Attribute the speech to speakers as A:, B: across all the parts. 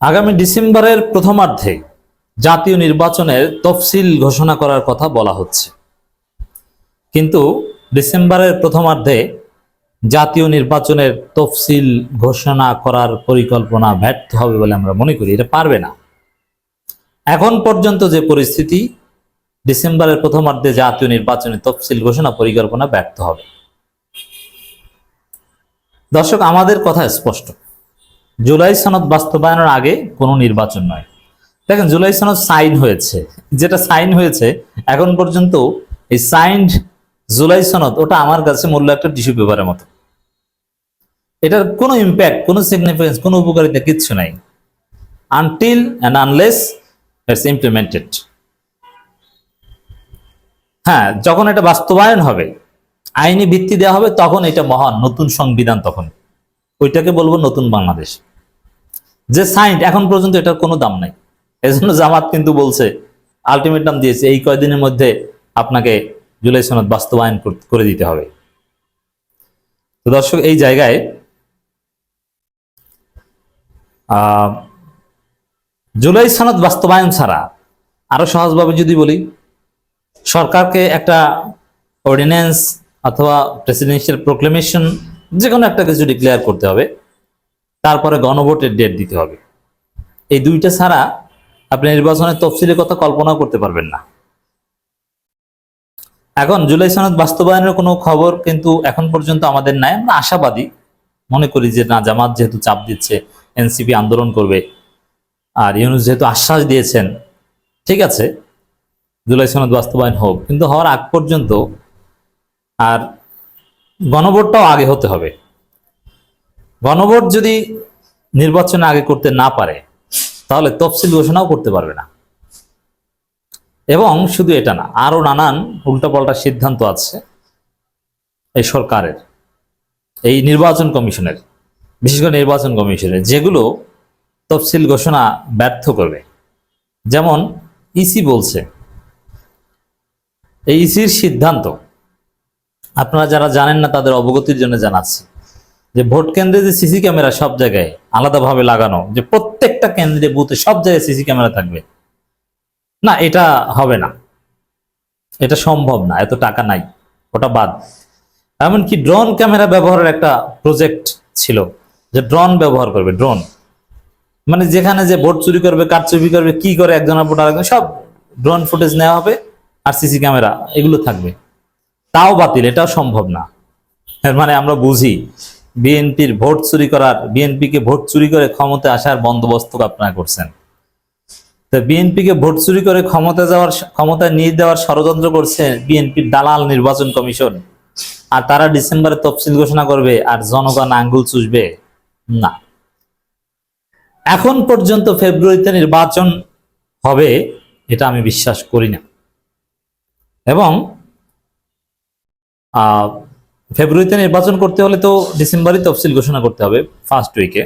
A: আগামী ডিসেম্বরের প্রথমার্ধে জাতীয় নির্বাচনের তফসিল ঘোষণা করার কথা বলা হচ্ছে। কিন্তু ডিসেম্বরের প্রথমার্ধে জাতীয় নির্বাচনের তফসিল ঘোষণা করার পরিকল্পনা ব্যর্থ হবে বলে আমরা মনে করি। এটা পারবে না। এখন পর্যন্ত যে পরিস্থিতি, ডিসেম্বরের প্রথমার্ধে জাতীয় নির্বাচনের তফসিল ঘোষণা পরিকল্পনা ব্যর্থ হবে। দর্শক, আমাদের কথা স্পষ্ট। জুলাই সনদ বাস্তবায়নের আগে কোনো নির্বাচন নয়। দেখেন, জুলাই সনদ সাইন হয়েছে। যেটা সাইন হয়েছে, এখন পর্যন্ত এই সাইন্ড জুলাই সনদ, ওটা আমার কাছে মূল্য একটা টিস্যু পেপারের মতো। এটার কোনো ইম্প্যাক্ট কোনো সিগনিফিকেন্স কোনো উপকারিতা কিচ্ছু নাই। Until and unless it's implemented হ্যাঁ যখন এটা বাস্তবায়ন হবে, আইনি ভিত্তি দেওয়া হবে, তখন এটা মহান নতুন সংবিধান তখন। ওইটাকে বলব নতুন বাংলাদেশ। যে সাইন্ড এখন পর্যন্ত এটার কোনো দাম নাই। এজন্য জামাত কিন্তু বলছে আলটিমেটাম দিয়েছে, এই কয়দিনের মধ্যে আপনাকে জুলাই সনদ বাস্তবায়ন করে দিতে হবে। তো দর্শক, এই জায়গায় জুলাই সনদ বাস্তবায়ন ছাড়া আরও সহজভাবে যদি বলি, সরকারকে একটা অর্ডিন্যান্স অথবা প্রেসিডেন্সিয়াল প্রোক্লেমেশন যে কোনো একটা কিছু ডিক্লেয়ার করতে হবে। তারপরে গণভোটের ডেট দিতে হবে। এই দুইটা ছাড়া আপনি নির্বাচনের তফসিলের কথা কল্পনা করতে পারবেন না। এখন জুলাই সনদ বাস্তবায়নের কোনো খবর কিন্তু এখন পর্যন্ত আমাদের নাই। আমরা আশাবাদী মনে করি যে, না, জামাত যেহেতু চাপ দিচ্ছে, এনসিপি আন্দোলন করবে, আর ইউনুস যেহেতু আশ্বাস দিয়েছেন, ঠিক আছে, জুলাই সনদ বাস্তবায়ন হোক, কিন্তু হওয়ার আগ পর্যন্ত আর গণভোটটাও আগে হতে হবে। গণভোট যদি নির্বাচনে আগে করতে না পারে, তাহলে তফসিল ঘোষণাও করতে পারবে না। এবং শুধু এটা না আরও নানান উল্টাপাল্টা সিদ্ধান্ত আছে এই সরকারের, এই নির্বাচন কমিশনের, বিশেষ করে নির্বাচন কমিশনের, যেগুলো তফসিল ঘোষণা ব্যর্থ করবে। যেমন ইসি বলছে, এই ইসির সিদ্ধান্ত, আপনারা যারা জানেন না তাদের অবগতির জন্য জানাচ্ছি। যে ভোট কেন্দ্রে যে সিসি ক্যামেরা সব জায়গায় আলাদাভাবে লাগানো, যে প্রত্যেকটা কেন্দ্রে, বুথে সব জায়গায় সিসি ক্যামেরা থাকবে, না, এটা হবে না। এটা সম্ভব না, এত টাকা নাই, ওটা বাদ। এমনকি ড্রোন ক্যামেরা ব্যবহারের একটা প্রজেক্ট ছিল, যে ড্রোন ব্যবহার করবে, ড্রোন। মানে যেখানে যে ভোট চুরি করবে, কার চুরি করবে, কি করে একজনের ভোট আরেকজন, সব ড্রোন ফুটেজ নেওয়া হবে আর সিসি ক্যামেরা, এগুলো থাকবে। তাও বাতিল, এটাও সম্ভব না। মানে আমরা বুঝি। বিএনপির ভোট চুরি করার, বিএনপিকে ভোট চুরি করে ক্ষমতা আসার বন্দোবস্ত আপনারা করছেন। তো বিএনপিকে ভোট চুরি করে ক্ষমতা যাওয়ার, ক্ষমতায় নিয়ে দেওয়ার ষড়যন্ত্র করছে বিএনপির দালাল নির্বাচন কমিশন। আর তারা ডিসেম্বরে তফসিল ঘোষণা করবে আর জনগণ আঙ্গুল চুষবে। না। এখন পর্যন্ত ফেব্রুয়ারিতে নির্বাচন হবে, এটা আমি বিশ্বাস করি না। এবং ফেব্রুয়ারিতে নির্বাচন করতে হলে তো ডিসেম্বরে তফসিল ঘোষণা করতে হবে ফার্স্ট উইকে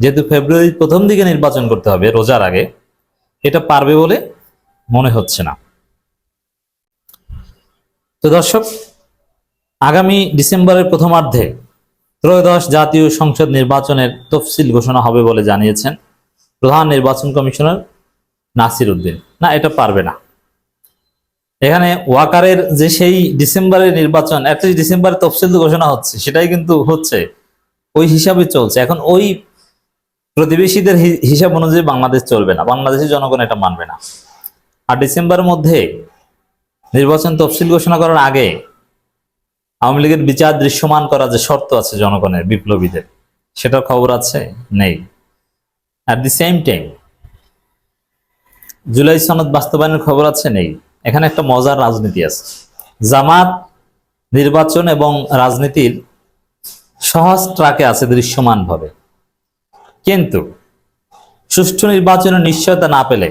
A: যেহেতু ফেব্রুয়ারির প্রথম দিকে নির্বাচন করতে হবে রোজার আগে, এটা পারবে বলে মনে হচ্ছে না। তো দর্শক, আগামী ডিসেম্বরের প্রথমার্ধে ত্রয়োদশ জাতীয় সংসদ নির্বাচনের তফসিল ঘোষণা হবে বলে জানিয়েছেন প্রধান নির্বাচন কমিশনার নাসির উদ্দিন। না, এটা পারবে না। এখানে ওয়াকারের যে সেই ডিসেম্বরের নির্বাচন অ্যাটলিস্ট ডিসেম্বরে তফসিল ঘোষণা হচ্ছে, সেটাই কিন্তু হচ্ছে। ওই হিসাবে চলছে। এখন ওই প্রতিবেশীদের হিসাব অনুযায়ী বাংলাদেশ চলবে না। বাংলাদেশের জনগণ এটা মানবে না। আর ডিসেম্বরের মধ্যে নির্বাচন তফসিল ঘোষণা করার আগে আওয়ামী লীগের বিচার দৃশ্যমান করা যে শর্ত আছে জনগণের, বিপ্লবীদের, সেটার খবর আছে? নেই। At the same time July সনদ বাস্তবায়নের খবর আছে? নেই। এখানে একটা মজার রাজনীতি আছে। জামাত, নির্বাচন এবং রাজনীতির সহজ ট্রাকে আছে দৃশ্যমানভাবে। কিন্তু সুষ্ঠু নির্বাচনের নিশ্চয়তা না পেলে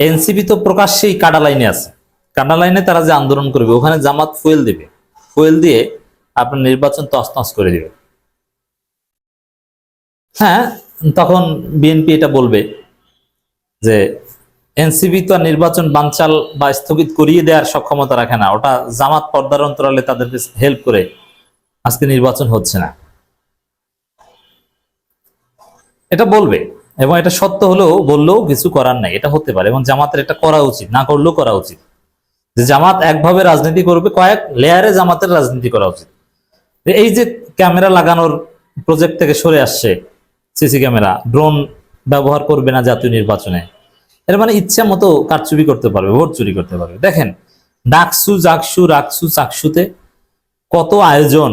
A: এনসিপি তো প্রকাশ্যেই কাটা লাইনে আছে। কাটা লাইনে তারা যে আন্দোলন করবে, ওখানে জামাত ফুয়েল দিবে। ফুয়েল দিয়ে আপনার নির্বাচন তছনছ করে দিবে। হ্যাঁ তখন বিএনপি এটা বলবে যে এনসিবি তো নির্বাচন বানচাল বা স্থগিত করিয়ে দেওয়ার সক্ষমতা রাখে না। ওটা জামাত পর্দার অন্তরালে তাদেরকে হেল্প করে আজকে নির্বাচন হচ্ছে না। এটা বলবে এবং এটা সত্য হলেও বললেও কিছু করার নাই। এটা হতে পারে এবং জামাতের এটা করা উচিত, না করলেও করা উচিত। যে জামাত একভাবে রাজনীতি করবে, কয়েক লেয়ারে জামাতের রাজনীতি করা উচিত। এই যে ক্যামেরা লাগানোর প্রজেক্ট থেকে সরে আসছে, সিসি ক্যামেরা ড্রোন ব্যবহার করবে না জাতীয় নির্বাচনে। এর মানে ইচ্ছা মতো কারচুপি করতে পারবে, ভোট চুরি করতে পারবে। দেখেন, ডাকসু জাকসু রাকসু চাকসুতে কত আয়োজন,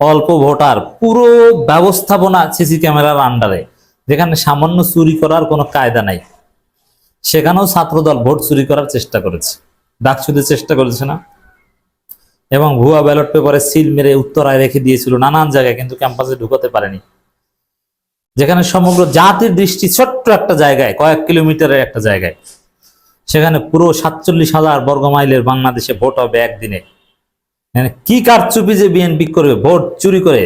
A: অল্প ভোটার, পুরো ব্যবস্থাপনা সিসি ক্যামেরার আন্ডারে, যেখানে সামান্য চুরি করার কোনো কায়দা নাই। সেখানেও ছাত্রদল ভোট চুরি করার চেষ্টা করেছে। ডাকসুতে চেষ্টা করেছে না। এবং ভুয়া ব্যালট পেপারে সিল মেরে উত্তরায় রেখে দিয়েছিল, নানান জায়গায়, কিন্তু ক্যাম্পাসে ঢুকাতে পারেনি। যেখানে সমগ্র জাতির দৃষ্টি ছোট্ট একটা জায়গায়, কয়েক কিলোমিটারের একটা জায়গায়, সেখানে পুরো সাতচল্লিশ হাজার বর্গ মাইলের বাংলাদেশে ভোট হবে একদিনে। মানে কি কারচুপি যে বিএনপি করবে, ভোট চুরি করে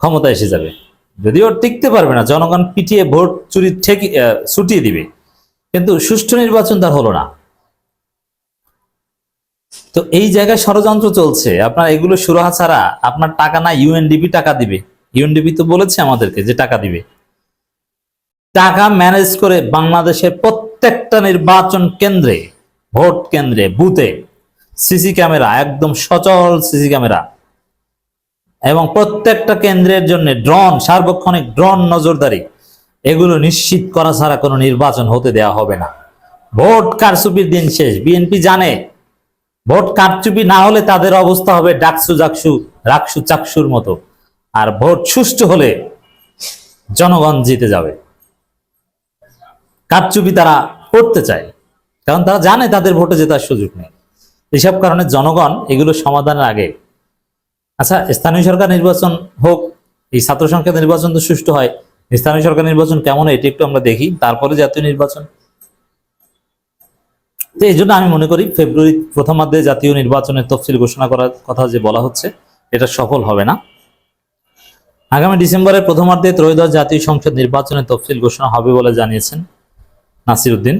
A: ক্ষমতা এসে যাবে। যদিও টিকতে পারবে না, জনগণ পিটিয়ে ভোট চুরি ঠেকি ছুটিয়ে দিবে। কিন্তু সুষ্ঠু নির্বাচন তার হলো না। তো এই জায়গায় ষড়যন্ত্র চলছে। আপনার এগুলো সুরাহা ছাড়া আপনার টাকা না ইউএনডিপি টাকা দিবে। ইউএনডিপি তো বলেছে আমাদেরকে যে টাকা দিবে। টাকা ম্যানেজ করে বাংলাদেশের প্রত্যেকটা নির্বাচন কেন্দ্রে, ভোট কেন্দ্রে, বুথে সিসি ক্যামেরা একদম সচল সিসি ক্যামেরা এবং প্রত্যেকটা কেন্দ্রের জন্য ড্রোন সার্বক্ষণিক ড্রোন নজরদারি, এগুলো নিশ্চিত করা ছাড়া কোনো নির্বাচন হতে দেওয়া হবে না। ভোট কারচুপির দিন শেষ বিএনপি জানে, ভোট কারচুপি না হলে তাদের অবস্থা হবে ডাকসু জাকসু রাকসু চাকসুর মতো। আর ভোট সুষ্ঠু হলে জনগণ জিতে যাবে। কারচুপি তারা করতে চায়, কারণ তারা জানে তাদের ভোটে জেতার সুযোগ নেই। এসব কারণে জনগণ এগুলো সমাধানের আগে আচ্ছা স্থানীয় সরকার নির্বাচন হোক, এই ছাত্র সংখ্যা নির্বাচন তো সুষ্ঠু হয়, স্থানীয় সরকার নির্বাচন কেমন এটি একটু আমরা দেখি, তারপরে জাতীয় নির্বাচন। তো এই জন্য আমি মনে করি ফেব্রুয়ারি প্রথমার্ধে জাতীয় নির্বাচনের তফসিল ঘোষণা করার কথা যে বলা হচ্ছে, এটা সফল হবে না। আগামী ডিসেম্বরের প্রথমার্ধে ত্রয়োদশ জাতীয় সংসদ নির্বাচনের তফসিল ঘোষণা হবে বলে জানিয়েছেন নাসিরুদ্দিন।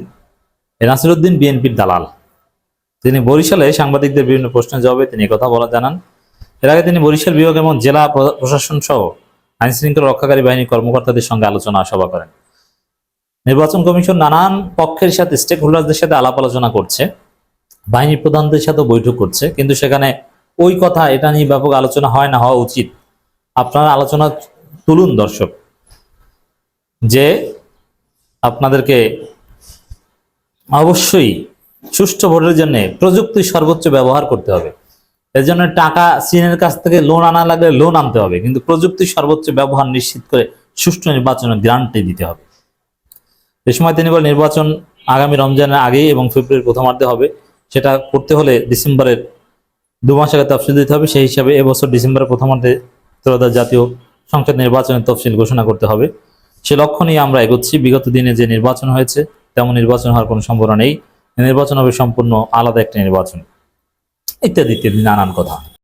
A: এই নাসিরুদ্দিন বিএনপির দালাল। তিনি বরিশালে সাংবাদিকদের বিভিন্ন প্রশ্নের জবাবে তিনি কথা বলা জানান, এর আগে তিনি বরিশাল বিভাগ এবং জেলা প্রশাসন সহ আইন শৃঙ্খলা রক্ষাকারী বাহিনীর কর্মকর্তাদের সঙ্গে আলোচনা সভা করেন। নির্বাচন কমিশন নানান পক্ষের সাথে স্টেক হোল্ডারদের সাথে আলাপ আলোচনা করছে বাহিনী প্রধানদের সাথে বৈঠক করছে, কিন্তু সেখানে ওই কথা এটা নিয়ে ব্যাপক আলোচনা হয় না, হওয়া উচিত। আপনারা আলোচনা তুলুন দর্শক, যে আপনাদেরকে অবশ্যই সুষ্ঠু ভোটের জন্য প্রযুক্তি সর্বোচ্চ ব্যবহার করতে হবে। এর জন্য টাকা চীনের কাছ থেকে লোন আনা লাগলে লোন আনতে হবে, কিন্তু প্রযুক্তির সর্বোচ্চ ব্যবহার নিশ্চিত করে সুষ্ঠু নির্বাচনের গ্রান্টি দিতে হবে। এ সময় তিনি বলেন, নির্বাচন আগামী রমজানের আগেই এবং ফেব্রুয়ারির প্রথমার্ধে হবে। সেটা করতে হলে ডিসেম্বরের দু মাস আগে তফসিল দিতে হবে। সেই হিসাবে এবছর ডিসেম্বরের প্রথমার্ধে ত্রয়োদশ জাতীয় সংসদ নির্বাচনের তফসিল ঘোষণা করতে হবে। সে লক্ষ্য নিয়ে আমরা এগোচ্ছি। বিগত দিনে যে নির্বাচন হয়েছে, তেমন নির্বাচন হওয়ার কোনো সম্ভাবনা নেই। নির্বাচন হবে সম্পূর্ণ আলাদা একটা নির্বাচন। ইত্যাদি ইত্যাদি নানান কথা।